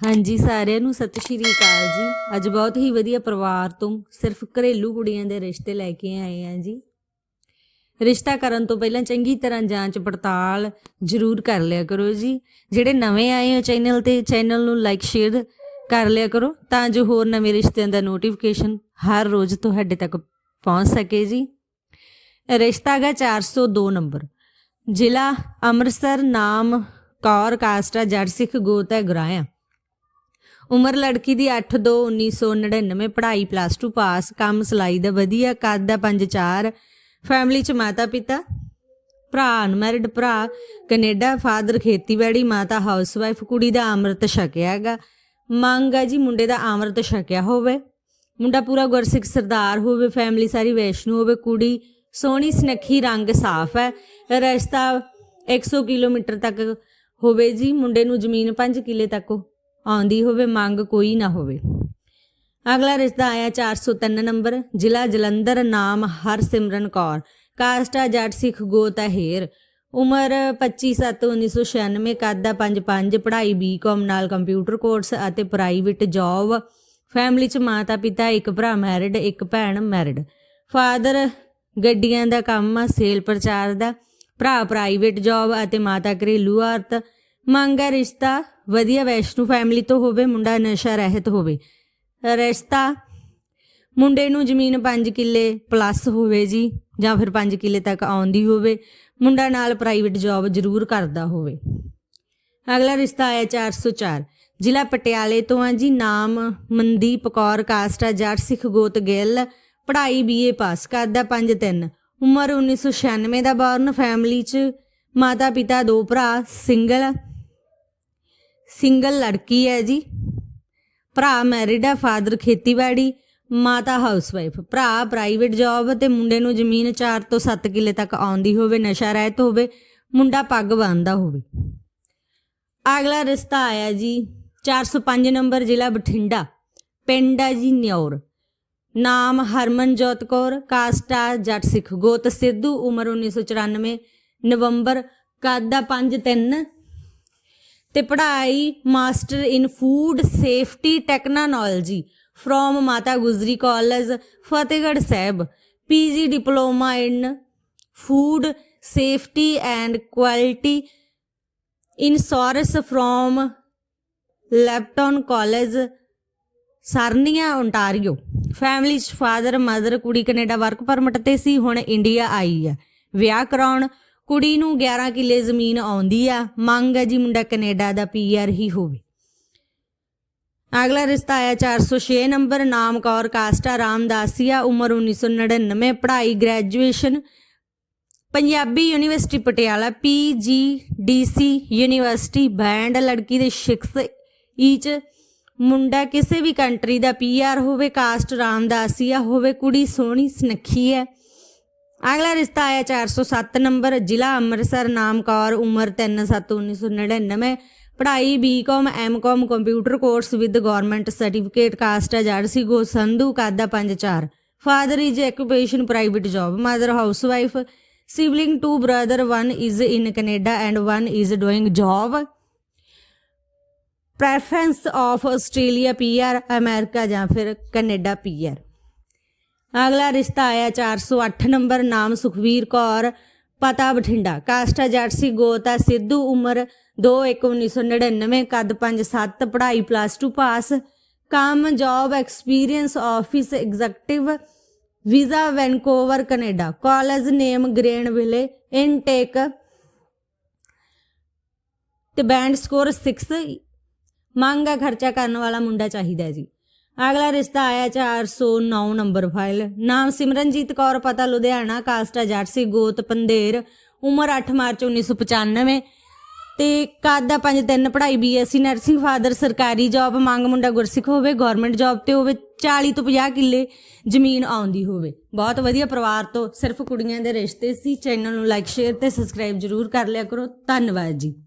ਹਾਂਜੀ, ਸਾਰਿਆਂ ਨੂੰ ਸਤਿ ਸ਼੍ਰੀ ਅਕਾਲ ਜੀ। ਅੱਜ ਬਹੁਤ ਹੀ ਵਧੀਆ ਪਰਿਵਾਰ ਤੋਂ ਸਿਰਫ ਘਰੇਲੂ ਕੁੜੀਆਂ ਦੇ ਰਿਸ਼ਤੇ ਲੈ ਕੇ ਆਏ ਆ ਜੀ। ਰਿਸ਼ਤਾ ਕਰਨ ਤੋਂ ਪਹਿਲਾਂ ਚੰਗੀ ਤਰ੍ਹਾਂ ਜਾਂਚ ਪੜਤਾਲ ਜ਼ਰੂਰ ਕਰ ਲਿਆ ਕਰੋ ਜੀ। ਜਿਹੜੇ ਨਵੇਂ ਆਏ ਹੋ ਚੈਨਲ ਤੇ, ਚੈਨਲ ਨੂੰ ਲਾਈਕ ਸ਼ੇਅਰ ਕਰ ਲਿਆ ਕਰੋ ਤਾਂ ਜੋ ਹੋਰ ਨਵੇਂ ਰਿਸ਼ਤਿਆਂ ਦਾ ਨੋਟੀਫਿਕੇਸ਼ਨ ਹਰ ਰੋਜ਼ ਤੁਹਾਡੇ ਤੱਕ ਪਹੁੰਚ ਸਕੇ ਜੀ। ਰਿਸ਼ਤਾ ਗਾ 402 ਨੰਬਰ। ਜ਼ਿਲ੍ਹਾ ਅੰਮ੍ਰਿਤਸਰ, ਨਾਮ ਕੌਰ, ਕਾਸਟਾ ਜੱਟ ਸਿੱਖ ਗੋਤ ਹੈ ਗੁਰਾਇਆ। ਉਮਰ ਲੜਕੀ ਦੀ 8 2 1999 ਪੜ੍ਹਾਈ ਪਲੱਸ 2 ਪਾਸ ਕੰਮ ਸਲਾਈ ਦਾ ਵਧੀਆ, ਕੱਦ ਦਾ 5 4 ਫੈਮਿਲੀ ਚ ਮਾਤਾ ਪਿਤਾ, ਭਰਾ ਅਨਮੈਰਿਡ ਭਰਾ, ਕੈਨੇਡਾ ਫਾਦਰ ਖੇਤੀਬਾੜੀ, ਮਾਤਾ ਹਾਊਸਵਾਈਫ ਕੁੜੀ ਦਾ ਅੰਮ੍ਰਿਤ ਛਕਿਆ ਹੈਗਾ। ਮੰਗ ਆ ਜੀ ਮੁੰਡੇ ਦਾ ਅੰਮ੍ਰਿਤ ਛਕਿਆ ਹੋਵੇ। ਮੁੰਡਾ ਪੂਰਾ ਗੁਰਸਿੱਖ ਸਰਦਾਰ ਹੋਵੇ ਫੈਮਿਲੀ ਸਾਰੀ ਵੈਸ਼ਨੂ ਹੋਵੇ, ਕੁੜੀ ਸੋਹਣੀ, ਸੁਨੱਖੀ, ਰੰਗ ਸਾਫ਼ ਹੈ। ਰਸਤਾ 100 ਕਿਲੋਮੀਟਰ ਤੱਕ ਹੋਵੇ ਜੀ, ਮੁੰਡੇ ਨੂੰ ਜ਼ਮੀਨ 5 ਕਿੱਲੇ ਤੱਕ ਆਉਂਦੀ ਹੋਵੇ, ਮੰਗ ਕੋਈ ਨਾ ਹੋਵੇ। ਅਗਲਾ ਰਿਸ਼ਤਾ ਆਇਆ 403 ਨੰਬਰ। ਜ਼ਿਲ੍ਹਾ ਜਲੰਧਰ, ਨਾਮ ਹਰਸਿਮਰਨ ਕੌਰ। ਕਾਸਟਾ ਜੱਟ ਸਿੱਖ ਗੋਤ ਹੈ ਹੇਰ। ਉਮਰ 25/7/1996 ਕੱਦ ਦਾ 5-5 ਪੜ੍ਹਾਈ ਬੀਕਾਮ ਨਾਲ ਕੰਪਿਊਟਰ ਕੋਰਸ ਅਤੇ ਪ੍ਰਾਈਵੇਟ ਜੌਬ ਫੈਮਿਲੀ ਚ ਮਾਤਾ ਪਿਤਾ, ਇੱਕ ਭਰਾ ਮੈਰਿਡ ਇੱਕ ਭੈਣ ਮੈਰਿਡ ਫਾਦਰ ਗੱਡੀਆਂ ਦਾ ਕੰਮ ਆ ਸੇਲ ਪ੍ਰਚਾਰ ਦਾ। ਭਰਾ ਪ੍ਰਾਈਵੇਟ ਜੌਬ ਅਤੇ ਮਾਤਾ ਘਰੇਲੂ ਔਰਤ। ਮੰਗ ਹੈ ਰਿਸ਼ਤਾ ਵਧੀਆ ਵੈਸ਼ਨੂ ਫੈਮਿਲੀ ਤੋਂ ਹੋਵੇ, ਮੁੰਡਾ ਨਸ਼ਾ ਰਹਿਤ ਹੋਵੇ। ਰਿਸ਼ਤਾ, ਮੁੰਡੇ ਨੂੰ ਜ਼ਮੀਨ 5 ਕਿੱਲੇ ਪਲੱਸ ਹੋਵੇ ਜੀ, ਜਾਂ ਫਿਰ 5 ਕਿੱਲੇ ਤੱਕ ਆਉਂਦੀ ਹੋਵੇ, ਮੁੰਡਾ ਨਾਲ ਪ੍ਰਾਈਵੇਟ ਜੌਬ ਜ਼ਰੂਰ ਕਰਦਾ ਹੋਵੇ। ਅਗਲਾ ਰਿਸ਼ਤਾ ਆਇਆ 404 ਜ਼ਿਲ੍ਹਾ ਪਟਿਆਲੇ ਤੋਂ ਆ ਜੀ, ਨਾਮ ਮਨਦੀਪ ਕੌਰ ਕਾਸਟਾ ਜੱਟ ਸਿੱਖ ਗੋਤ ਗਿੱਲ, ਪੜ੍ਹਾਈ ਬੀਏ ਪਾਸ ਕਰਦਾ 5-3 ਉਮਰ 1996 ਦਾ, ਬੌਰਨ ਫੈਮਿਲੀ ਚ ਮਾਤਾ ਪਿਤਾ ਦੋ ਭਰਾ ਸਿੰਗਲ ਸਿੰਗਲ ਲੜਕੀ ਹੈ ਜੀ। ਭਰਾ ਮੈਰਿਡ ਹੈ ਫਾਦਰ ਖੇਤੀਬਾੜੀ, ਮਾਤਾ ਹਾਊਸਵਾਈਫ ਭਰਾ ਪ੍ਰਾਈਵੇਟ ਜੌਬ ਤੇ ਮੁੰਡੇ ਨੂੰ ਜ਼ਮੀਨ 4 ਤੋਂ 7 ਕਿੱਲੇ ਤੱਕ ਆਉਂਦੀ ਹੋਵੇ, ਨਸ਼ਾ ਰਹਿਤ ਹੋਵੇ, ਮੁੰਡਾ ਪੱਗ ਬੰਨਦਾ ਹੋਵੇ। ਅਗਲਾ ਰਿਸ਼ਤਾ ਆਇਆ ਜੀ 405 ਨੰਬਰ ਜ਼ਿਲ੍ਹਾ ਬਠਿੰਡਾ। ਪਿੰਡ ਹੈ ਜੀ ਨਿਉਰ ਨਾਮ ਹਰਮਨਜੋਤ ਕੌਰ ਕਾਸਟਾ ਜੱਟ ਸਿੱਖ ਗੋਤ ਸਿੱਧੂ, ਉਮਰ 1994 ਨਵੰਬਰ ਕੱਦ ਦਾ 5-3 ਤੇ ਪੜ੍ਹਾਈ master in food safety technology from Mata Gujri college, Fatehgarh Sahib. PG diploma in food safety and quality assurance from Lambton college, Sarnia Ontario family ਚ ਫਾਦਰ ਮਦਰ ਕੁੜੀ ਕੈਨੇਡਾ ਵਰਕ ਪਰਮਿਟ ਤੇ ਸੀ, ਹੁਣ ਇੰਡੀਆ ਆਈ ਹੈ। ਵਿਆਹ ਕਰਾਉਣ ਕੁੜੀ ਨੂੰ 11 ਕਿੱਲੇ ਜ਼ਮੀਨ ਆਉਂਦੀ ਆ, ਮੰਗ ਹੈ ਜੀ ਮੁੰਡਾ ਕੈਨੇਡਾ ਦਾ ਪੀਆਰ ਹੀ ਹੋਵੇ। ਅਗਲਾ ਰਿਸ਼ਤਾ ਆਇਆ 406 ਨੰਬਰ, ਨਾਮ ਕੌਰ ਕਾਸਟਾ ਰਾਮਦਾਸੀਆ ਉਮਰ 1999 ਪੜ੍ਹਾਈ graduation Punjabi university Patiala PGDC university, band ਲੜਕੀ ਦੇ 6 ਈਚ ਮੁੰਡਾ ਕਿਸੇ ਵੀ ਕੰਟਰੀ ਦਾ ਪੀਆਰ ਹੋਵੇ, ਕਾਸਟ ਰਾਮਦਾਸੀਆ ਹੋਵੇ ਕੁੜੀ ਸੋਹਣੀ ਸੁਨੱਖੀ ਹੈ। ਅਗਲਾ ਰਿਸ਼ਤਾ ਆਇਆ 407 ਨੰਬਰ, ਜ਼ਿਲ੍ਹਾ ਅੰਮ੍ਰਿਤਸਰ ਨਾਮ ਕੌਰ ਉਮਰ 3/7/1999 ਪੜ੍ਹਾਈ BCom MCom computer course with government certificate caste ਅਜਾਰਸੀ ਗੋ, ਸੰਧੂ, ਕਾਦਾ 5-4 father is occupation private job mother housewife sibling two brother one is in Canada and one is doing job preference of Australia PR America ਜਾਂ ਫਿਰ Canada PR ਅਗਲਾ ਰਿਸ਼ਤਾ ਆਇਆ 408 number, ਨਾਮ ਸੁਖਵੀਰ ਕੌਰ, ਪਤਾ ਬਠਿੰਡਾ। ਕਾਸਟਾ ਜੱਟਸੀ ਗੋਤਾ ਸਿੱਧੂ, ਉਮਰ 2/1/1999 ਕੱਦ 5-7 ਪੜ੍ਹਾਈ ਪਲੱਸ 2 ਪਾਸ ਕੰਮ job experience office executive visa Vancouver Canada. College name Grenville intake ਤੇ ਬੈਂਡ ਸਕੋਰ 6 ਮੰਗਾ ਖਰਚਾ ਕਰਨ ਵਾਲਾ ਮੁੰਡਾ ਚਾਹੀਦਾ ਜੀ। ਅਗਲਾ ਰਿਸ਼ਤਾ ਆਇਆ 409 ਨੰਬਰ ਫਾਈਲ। ਨਾਮ ਸਿਮਰਨਜੀਤ ਕੌਰ, ਪਤਾ ਲੁਧਿਆਣਾ, ਕਾਸਟ ਜੱਟ ਸੀ ਗੋਤ ਪੰਦੇਰ, ਉਮਰ 8 ਮਾਰਚ 1995 ਤੇ ਕੱਦ ਦਾ 5-3 ਪੜ੍ਹਾਈ ਬੀਐਸਸੀ, ਨਰਸਿੰਗ ਫਾਦਰ, ਸਰਕਾਰੀ ਜੌਬ, ਮੰਗ ਮੁੰਡਾ ਗੁਰਸਿੱਖ ਹੋਵੇ ਗਵਰਨਮੈਂਟ ਜੌਬ ਤੇ ਹੋਵੇ 40 ਤੋਂ 50 ਕਿੱਲੇ ਜ਼ਮੀਨ ਆਉਂਦੀ ਹੋਵੇ। ਬਹੁਤ ਵਧੀਆ ਪਰਿਵਾਰ ਤੋਂ ਸਿਰਫ ਕੁੜੀਆਂ ਦੇ ਰਿਸ਼ਤੇ ਸੀ। ਚੈਨਲ ਨੂੰ ਲਾਈਕ ਸ਼ੇਅਰ ਤੇ ਸਬਸਕ੍ਰਾਈਬ ਜਰੂਰ ਕਰ ਲਿਆ ਕਰੋ। ਧੰਨਵਾਦ ਜੀ।